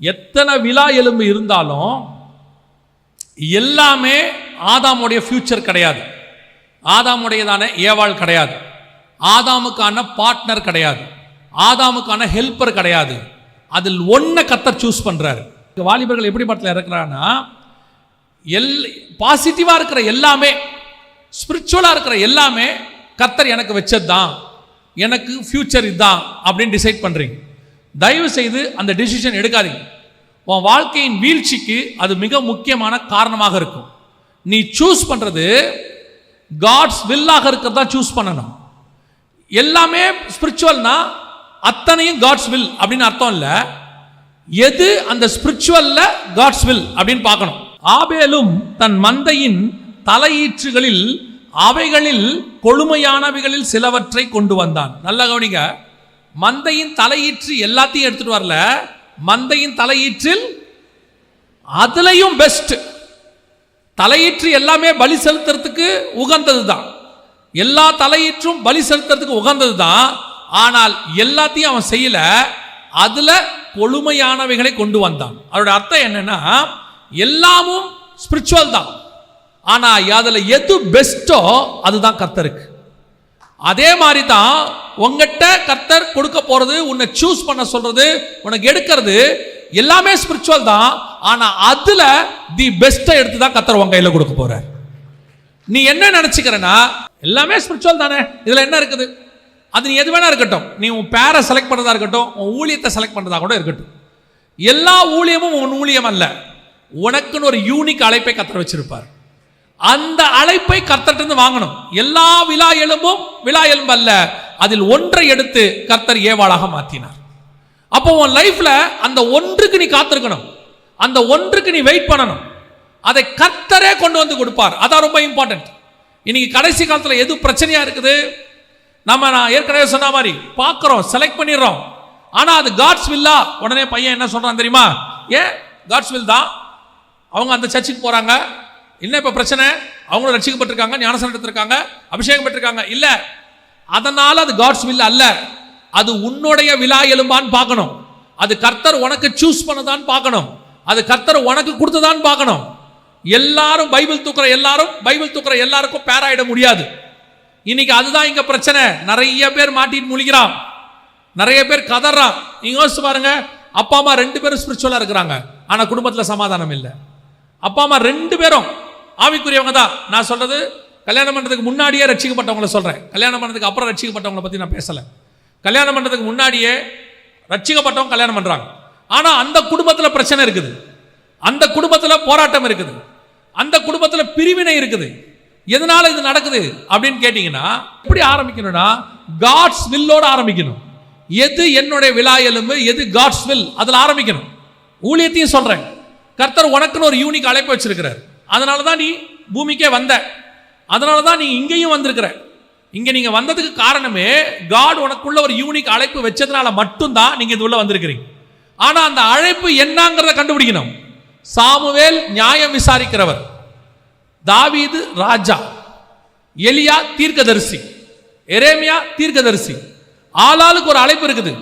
எத்தனை விழா எலும்பு இருந்தாலும் எல்லாமே ஆதாமுடைய ஃபியூச்சர் கிடையாது. ஆதாமுடையதான ஏவாள் கிடையாது. ஆதாமுக்கான பார்ட்னர் கிடையாது. ஆதாமுக்கான ஹெல்ப்பர் கிடையாது. அதில் ஒன்றை கத்தர் சூஸ் பண்ணுறாரு வாலிபர்கள் எப்படி படத்தில் இருக்கிறான்னா எல் பாசிட்டிவாக இருக்கிற எல்லாமே ஸ்பிரிச்சுவலாக இருக்கிற எல்லாமே கத்தர் எனக்கு வச்சது தான் எனக்கு ஃப்யூச்சர் இதுதான் அப்படின்னு டிசைட் பண்ணுறீங்க தயவு செய்து அந்த டிசிஷன் எடுக்காதீங்க. உன் வாழ்க்கையின் வீழ்ச்சிக்கு அது மிக முக்கியமான காரணமாக இருக்கும். நீ சூஸ் பண்ணுறது காட்ஸ் வில்லாக இருக்கிறதா சூஸ் பண்ணணும். எல்லாமே ஸ்பிரிச்சுவல்னா அத்தனையும் காட்ஸ் வில் அப்படின்னு அர்த்தம் இல்லை. எது அந்த ஸ்பிரிச்சுவல்ல காட்ஸ் வில் அப்படின்னு பார்க்கணும். ஆபேலும் தன் மந்தையின் தலையீற்றுகளில் அவைகளில் கொழுமையானவைகளில் சிலவற்றை கொண்டு வந்தான். நல்ல கவனிங்க. மந்தையின் தலையீற்று எல்லாத்தையும் எடுத்துட்டு வரல. மந்தையின் தலையீற்றில் அதுலையும் பெஸ்ட் தலையீற்று எல்லாமே பலி செலுத்துறதுக்கு உகந்தது தான் எல்லா தலையீற்றும் பலி செலுத்துறதுக்கு உகந்தது தான் ஆனால் எல்லாத்தையும் அவன் செய்யல. அதுல கொழுமையானவைகளை கொண்டு வந்தான். அதோட அர்த்தம் என்னன்னா எல்லாமும் ஸ்பிரிச்சுவல் தான். ஆனா அதில் எது பெஸ்ட்டோ அதுதான் கத்தருக்கு அதே மாதிரி தான் உங்ககிட்ட கர்த்தர் கொடுக்க போகிறது உன்னை சூஸ் பண்ண சொல்கிறது உனக்கு எடுக்கிறது எல்லாமே ஸ்பிரிச்சுவல் தான். ஆனால் அதில் தி பெஸ்ட்டை எடுத்து தான் கர்த்தர் உன் கையில் கொடுக்க போகிறார் நீ என்ன நினச்சிக்கிறேன்னா எல்லாமே ஸ்பிரிச்சுவல் தானே. இதில் என்ன இருக்குது? அது நீ எது வேணா இருக்கட்டும். நீ உன் பேரை செலக்ட் பண்ணுறதா இருக்கட்டும் உன் ஊழியத்தை செலக்ட் பண்ணுறதா கூட இருக்கட்டும். எல்லா ஊழியமும் உன் ஊழியம் அல்ல. உனக்குன்னு ஒரு யூனிக் அழைப்பை கத்திர வச்சிருப்பார். அந்த அழைப்பை கர்த்தர்கிட்ட வாங்கணும். எல்லா விழா எலும்பும் விழா எலும்பு அல்ல. அதில் ஒன்றை எடுத்து கர்த்தர் ஏவாளாக மாற்றினார். அப்போ உன் லைஃப்ல அந்த ஒன்றுக்கு நீ காத்திருக்கணும். அந்த ஒன்றுக்கு நீ வெயிட் பண்ணணும். அதை கர்த்தரே கொண்டு வந்து கொடுப்பார். அதான் ரொம்ப இம்பார்ட்டன்ட் இன்னைக்கு கடைசி காலத்தில் எது பிரச்சனையா இருக்குது? நம்ம நான் ஏற்கனவே சொன்ன மாதிரி பார்க்குறோம் செலக்ட் பண்ணிடுறோம். ஆனால் அது காட்ஸ் வில்லா உடனே பையன் என்ன சொல்கிறான் தெரியுமா? ஏன்? காட்ஸ் வில் தான். அவங்க அந்த சர்ச்சுக்கு போகிறாங்க என்ன இப்போ பிரச்சனை? அவங்களும் ரட்சிக்கப்பட்டிருக்காங்க ஞானசனம் எடுத்திருக்காங்க அபிஷேகம் பெற்றிருக்காங்க. இல்ல. அதனால அது காட்ஸ் வில் அல்ல. அது உன்னுடைய விழா எலும்பான்னு பார்க்கணும். அது கர்த்தர் உனக்கு சூஸ் பண்ணதான் பார்க்கணும். அது கர்த்தர் உனக்கு கொடுத்ததான் பார்க்கணும். எல்லாரும் பைபிள் தூக்குற எல்லாரும் பைபிள் தூக்குற எல்லாருக்கும் பேராயிட முடியாது. இன்னைக்கு அதுதான் இங்க பிரச்சனை. நிறைய பேர் மாட்டிட்டு முழிக்கிறான். நிறைய பேர் கதறான். நீங்க யோசிச்சு பாருங்க. அப்பா அம்மா ரெண்டு பேரும் ஸ்பிரிச்சுவலா இருக்கிறாங்க. ஆனா குடும்பத்துல சமாதானம் இல்லை. அப்பா அம்மா ரெண்டு பேரும் ஆவிக்குரியவங்க தான். நான் சொல்கிறது கல்யாணம் பண்ணுறதுக்கு முன்னாடியே ரட்சிக்கப்பட்டவங்கள சொல்கிறேன் கல்யாணம் பண்ணுறதுக்கு அப்புறம் ரட்சிக்கப்பட்டவங்களை பற்றி நான் பேசலை. கல்யாணம் பண்ணுறதுக்கு முன்னாடியே ரட்சிக்கப்பட்டவங்க கல்யாணம் பண்ணுறாங்க ஆனால் அந்த குடும்பத்தில் பிரச்சனை இருக்குது. அந்த குடும்பத்தில் போராட்டம் இருக்குது. அந்த குடும்பத்தில் பிரிவினை இருக்குது. எதனால் இது நடக்குது அப்படின்னு கேட்டிங்கன்னா எப்படி ஆரம்பிக்கணும்னா காட்ஸ் வில்லோடு ஆரம்பிக்கணும். எது என்னுடைய விழா எலும்பு எது காட்ஸ் வில் அதில் ஆரம்பிக்கணும். ஊழியத்தையும் சொல்கிறேன் கர்த்தர் உனக்குன்னு ஒரு யூனிக் அழைப்பு வச்சிருக்கிறார். அதனால தான் நீ பூமிக்கே வந்த. அதனால தான் நீ இங்கேயும் வந்திருக்கிற. இங்கே நீங்கள் வந்ததுக்கு காரணமே காட் உனக்குள்ள ஒரு யூனிக் அழைப்பு வச்சதுனால மட்டும்தான் நீங்கள் இது உள்ள வந்திருக்கிறீங்க. ஆனால் அந்த அழைப்பு என்னங்கிறத கண்டுபிடிக்கணும். சாமுவேல் நியாயம் விசாரிக்கிறவர். தாவீது ராஜா. எலியா தீர்க்கதரிசி. எரேமியா தீர்க்கதரிசி. ஆளாளுக்கு ஒரு அழைப்பு இருக்குது.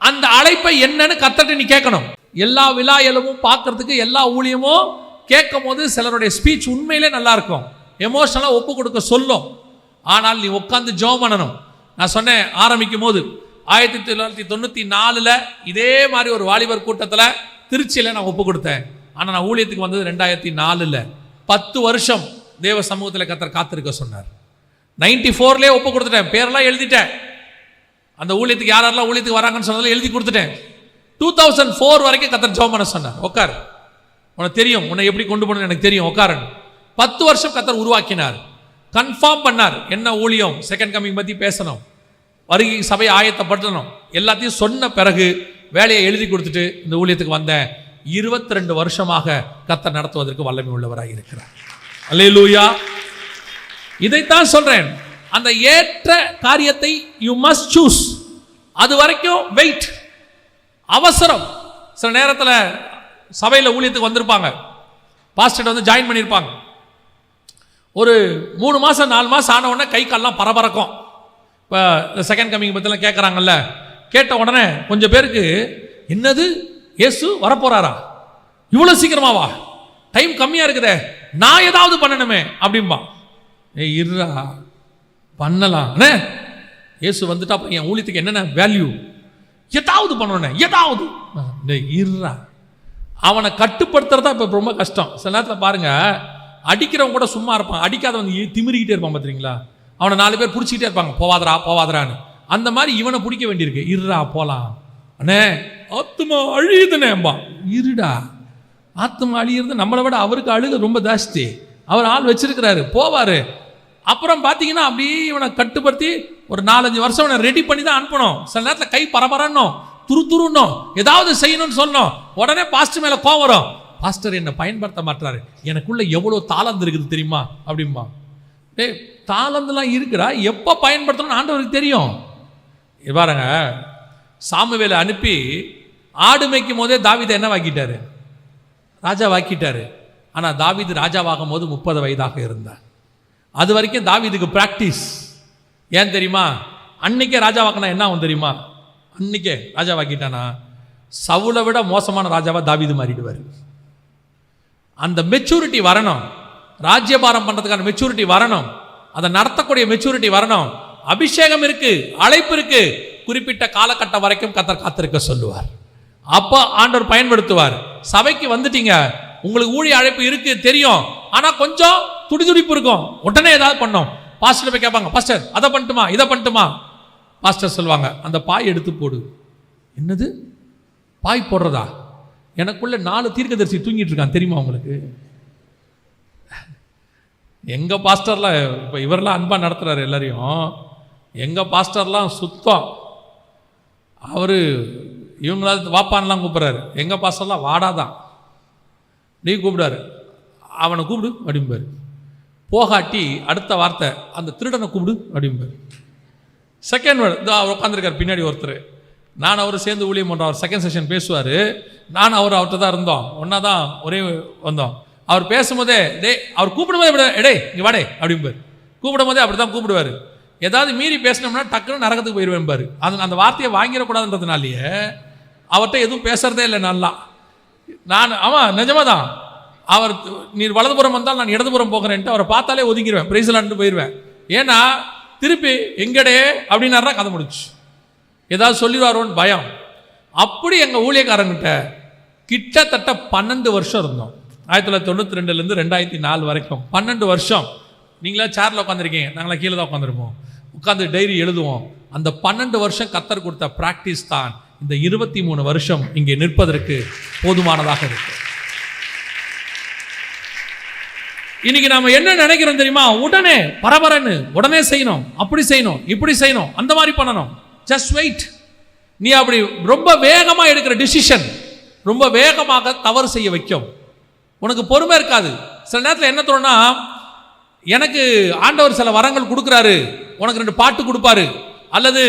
அந்த அழைப்பை என்னன்னு கத்தட்டு நீ கேட்கணும். எல்லா விழா எலவும் பார்க்கறதுக்கு எல்லா ஊழியமும் கேட்கும் போது சிலருடைய ஸ்பீச் உண்மையிலே நல்லா இருக்கும் எமோஷனலாக ஒப்பு கொடுக்க சொல்லும். ஆனால் நீ உட்காந்து ஜோம் பண்ணணும். நான் சொன்னேன் ஆரம்பிக்கும் போது ஆயிரத்தி தொள்ளாயிரத்தி தொண்ணூற்றி நாலில் இதே மாதிரி ஒரு வாலிபர் கூட்டத்தில் திருச்சியில் நான் ஒப்பு கொடுத்தேன். ஆனால் நான் ஊழியத்துக்கு வந்தது ரெண்டாயிரத்தி நாலில். பத்து வருஷம் தேவ சமூகத்தில் கத்தர் காத்திருக்க சொன்னார். நைன்டி ஃபோர்லேயே ஒப்பு கொடுத்துட்டேன். பேரெல்லாம் எழுதிட்டேன். அந்த ஊழியத்துக்கு யார் யாரெல்லாம் ஊழியத்துக்கு வராங்கன்னு சொன்னதில் எழுதி கொடுத்துட்டேன். டூ தௌசண்ட் ஃபோர் வரைக்கும் கத்தர் ஜோம் பண்ண சொன்னார். உட்கார். உனக்கு தெரியும். உன்னை எப்படி கொண்டு போகணும்னு எனக்கு தெரியும். உட்காரன் பத்து வருஷம் கத்தர் உருவாக்கினார். கன்ஃபார்ம் பண்ணார். என்ன ஊழியம்? செகண்ட் கமிங் பற்றி பேசணும். வருகை சபையை ஆயத்தப்படுத்தணும். எல்லாத்தையும் சொன்ன பிறகு வேலையை எழுதி கொடுத்துட்டு இந்த ஊழியத்துக்கு வந்தேன். இருபத்தி ரெண்டு வருஷமாக கத்தர் நடத்துவதற்கு வல்லமை உள்ளவராக இருக்கிறார். அல்லேலூயா இதைத்தான் சொல்றேன். அந்த ஏற்ற காரியத்தை யூ மஸ்ட் சூஸ் அது வரைக்கும் வெயிட் அவசரம். சில நேரத்தில் சபையில் ஊழியத்துக்கு வந்திருப்பாங்க. பாஸ்டர் வந்து ஜாயின் பண்ணியிருப்பாங்க ஒரு மூணு மாதம் நாலு மாதம் ஆன உடனே கை கால்லாம் பரபரக்கும். இப்போ இந்த செகண்ட் கம்மிங் பற்றிலாம் கேட்குறாங்கல்ல கேட்ட உடனே கொஞ்சம் பேருக்கு என்னது? இயேசு வரப்போகிறாரா இவ்வளோ சீக்கிரமாவா டைம் கம்மியாக இருக்குதே. நான் ஏதாவது பண்ணணுமே அப்படிம்பா. ஏ இருடா. பண்ணலாம். அண்ணே இயேசு வந்துட்டா என் ஊழியத்துக்கு என்னென்ன வேல்யூ ஏதாவது பண்ணணும் ஏதாவது. டேய் இருடா. அவனை கட்டுப்படுத்துறது தான் இப்போ ரொம்ப கஷ்டம். சில நேரத்தில் பாருங்க அடிக்கிறவன் கூட சும்மா இருப்பான். அடிக்காதவன் திமிரிக்கிட்டே இருப்பான் பார்த்துறீங்களா அவனை நாலு பேர் பிடிச்சிக்கிட்டே இருப்பாங்க. போவாதரா போவாதரான்னு அந்த மாதிரி இவனை பிடிக்க வேண்டியிருக்கு. இருடா போகலாம் அண்ணே ஆத்துமா அழியுதுனேம்பா இருடா ஆத்துமா அழியிறது நம்மளை விட அவருக்கு அழுக ரொம்ப ஜாஸ்தி. அவர் ஆள் வச்சிருக்கிறாரு. போவார். அப்புறம் பார்த்தீங்கன்னா அப்படியே இவனை கட்டுப்படுத்தி ஒரு நாலஞ்சு வருஷம் இவனை ரெடி பண்ணி தான் அனுப்பணும். சில நேரத்தில் கை பரபரன்னும் துரு துருன்னும். ஏதாவது செய்யணும்னு சொல்லணும். உடனே பாஸ்டர் மேலே கோவம் வரும். பாஸ்டர் என்னை பயன்படுத்த மாட்டாரு எனக்குள்ள எவ்வளோ தாளந்து இருக்குது தெரியுமா? அப்படிம்பா. டேய் தாளந்துலாம் இருக்குடா. எப்போ பயன்படுத்தணும்னு ஆண்டவருக்கு தெரியும். இங்க பாருங்க. சாமுவேலை அனுப்பி ஆடு மேய்க்கும் போதே தாவிதை என்ன வாக்கிட்டாரு? ராஜா வாக்கிட்டாரு. ஆனால் தாவிது ராஜாவாகும் போது முப்பது வயதாக இருந்தார். அது வரைக்கும் தாவிதுக்கு ப்ராக்டிஸ் ஏன் தெரியுமா? அன்னைக்கே ராஜாவாக்கினா என்ன ஆகும் தெரியுமா? அன்னைக்கே ராஜாவாக்கிட்டானா சவுலை விட மோசமான ராஜாவாக தாவிது மாறிடுவார். அந்த மெச்சூரிட்டி வரணும். ராஜ்யபாரம் பண்ணுறதுக்கான மெச்சூரிட்டி வரணும். அதை நடத்தக்கூடிய மெச்சூரிட்டி வரணும். அபிஷேகம் இருக்கு அழைப்பு இருக்கு. குறிப்பிட்ட காலகட்டம் வரைக்கும் கத்தர் காத்திருக்க சொல்லுவார். அப்போ ஆண்டவர் பயன்படுத்துவார். சபைக்கு வந்துட்டீங்க. உங்களுக்கு ஊழிய அழைப்பு இருக்கு தெரியும். ஆனால் கொஞ்சம் துடிதுடிப்பு இருக்கும். உடனே ஏதாவது பண்ணோம். பாஸ்டர் போய் கேட்பாங்க பாஸ்டர் அதை பண்ணட்டுமா? இதை பண்ணட்டுமா? பாஸ்டர் சொல்லுவாங்க அந்த பாய் எடுத்து போடு. என்னது? பாய் போடுறதா? எனக்குள்ள நாலு தீர்க்கதரிசி தூங்கிட்டு இருக்கான் தெரியுமா உங்களுக்கு? எங்கள் பாஸ்டர்லாம் இப்போ இவரெல்லாம் அன்பாக நடத்துகிறார் எல்லாரையும். எங்கள் பாஸ்டர்லாம் சுத்தம். அவர் இவங்களால வாப்பான்லாம் கூப்பிட்றாரு. எங்கள் பாஸ்டர்லாம் வாடாதான். நீ கூப்பிடாரு அவனை கூப்பிடு அப்படிம்பார். போகாட்டி அடுத்த வார்த்தை அந்த திருடனை கூப்பிடு அப்படிம்பார். செகண்ட் வேர்டு இதோ அவர் உட்காந்துருக்கார் பின்னாடி ஒருத்தர். நான் அவர் சேர்ந்து ஊழியம் பண்ணுறோம் அவர் செகண்ட் செஷன் பேசுவார். நான் அவர் அவர்கிட்ட தான் இருந்தோம். ஒன்றா தான் ஒரே வந்தோம். அவர் பேசும்போதே டே அவர் கூப்பிடும்போதே இப்படி எடே இங்கே வாடே அப்படிம்பார். கூப்பிடும்போதே அப்படி தான் கூப்பிடுவார். ஏதாவது மீறி பேசினோம்னா டக்குன்னு நரகத்துக்கு போயிடுவேன்பாரு அந்த அந்த வார்த்தையை வாங்கிடக்கூடாதுன்றதுனாலேயே அவர்கிட்ட எதுவும் பேசுறதே இல்லை நல்லா. நான் ஆமாம் நிஜமாக தான் அவர் நீர் வலதுபுறம் வந்தால் நான் இடதுபுறம் போகிறேன்ட்டு அவரை பார்த்தாலே ஒதுங்கிடுவேன் பிரைஸ்லான்ட்டு போயிடுவேன் ஏன்னா திருப்பி எங்கடே அப்படின்னாரா கதை முடிச்சு ஏதாவது சொல்லிடுவாரோன்னு பயம். அப்படி எங்கள் ஊழியக்காரங்கிட்ட கிட்டத்தட்ட பன்னெண்டு வருஷம் இருந்தோம். ஆயிரத்தி தொள்ளாயிரத்தி தொண்ணூற்றி ரெண்டுலேருந்து ரெண்டாயிரத்தி நாலு வரைக்கும். பன்னெண்டு வருஷம். நீங்களா சேரில் உட்காந்துருக்கீங்க நாங்களாம் கீழே தான் உட்காந்துருப்போம் உட்காந்து டைரி எழுதுவோம். அந்த பன்னெண்டு வருஷம் கத்தர் கொடுத்த ப்ராக்டிஸ் தான் இந்த இருபத்தி மூணு வருஷம் இங்கே நிற்பதற்கு போதுமானதாக இருக்கு. இன்னைக்கு நாம என்ன நினைக்கிறோம் தெரியுமா? உடனே பரபரன்னு உடனே செய்யணும் அப்படி செய்யணும் இப்படி செய்யணும் அந்த மாதிரி பண்ணணும். ஜஸ்ட் வெயிட் நீ அப்படி ரொம்ப வேகமாக எடுக்கிற டிசிஷன் ரொம்ப வேகமாக தவறு செய்ய வைக்கும். உனக்கு பொறுமை இருக்காது. சில நேரத்தில் என்ன தோணுன்னா எனக்கு ஆண்டவர் சில வரங்கள் கொடுக்குறாரு. உனக்கு ரெண்டு பாட்டு கொடுப்பாரு. அல்லது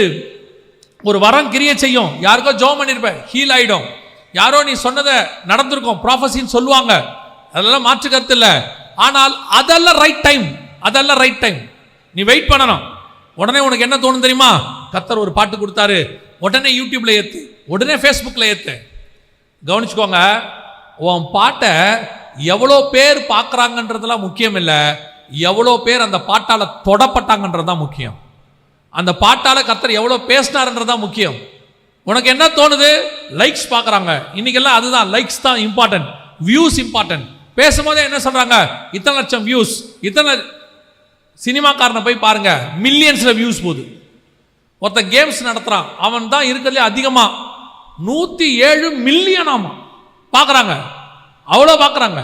ஒரு வரம் கிரிய செய்யும். யாருக்கோ ஜோம் பண்ணியிருப்பேன் ஹீல் ஆகிடும் யாரோ நீ சொன்னதை நடந்திருக்கும். ப்ராஃபஸின்னு சொல்லுவாங்க. அதெல்லாம் மாற்று கருத்து இல்லை. ஆனால் அதெல்லாம் ரைட் டைம் அதெல்லாம் ரைட் டைம் நீ வெயிட் பண்ணணும். உடனே உனக்கு என்ன தோணும் தெரியுமா? கத்தர் ஒரு பாட்டு கொடுத்தாரு. உடனே யூடியூப்ல ஏத்து உடனே ஃபேஸ்புக்கில் ஏத்து. கவனிச்சுக்கோங்க உன் பாட்டை எவ்வளோ பேர் பார்க்குறாங்கன்றதெல்லாம் முக்கியம் இல்லை. எவ்வளோ பேர் அந்த பாட்டால் தொடப்பட்டாங்கன்றது தான் முக்கியம். அந்த பாட்டால் கத்தர் எவ்வளோ பேசினாருன்றது தான் முக்கியம். உனக்கு என்ன தோணுது? லைக்ஸ் பார்க்குறாங்க. இன்றைக்கெல்லாம் அதுதான். லைக்ஸ் தான் இம்பார்ட்டன்ட் வியூஸ் இம்பார்ட்டன்ட் பேசும்போதே என்ன சொல்கிறாங்க இத்தனை லட்சம் வியூஸ் இத்தனை சினிமாக்காரனை போய் பாருங்க மில்லியன்ஸில் வியூஸ் போகுது. ஒருத்தன் கேம்ஸ் நடத்துறான். அவன் தான் இருக்கிறதுலே அதிகமாக நூற்றி ஏழு மில்லியன் பார்க்குறாங்க அவ்வளோ பார்க்குறாங்க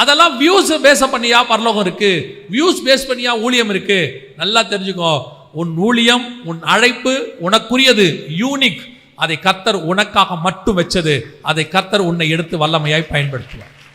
அதெல்லாம் வியூஸ் பேஸ் பண்ணியா பரலோகம் இருக்கு. வியூஸ் பேஸ் பண்ணியா ஊழியம் இருக்கு. நல்லா தெரிஞ்சுக்கோ. உன் ஊழியம் உன் அழைப்பு உனக்குரியது. யூனிக் அதை கர்த்தர் உனக்காக மட்டும் வச்சது. அதை கர்த்தர் உன்னை எடுத்து வல்லமையாய் பயன்படுத்துவார்.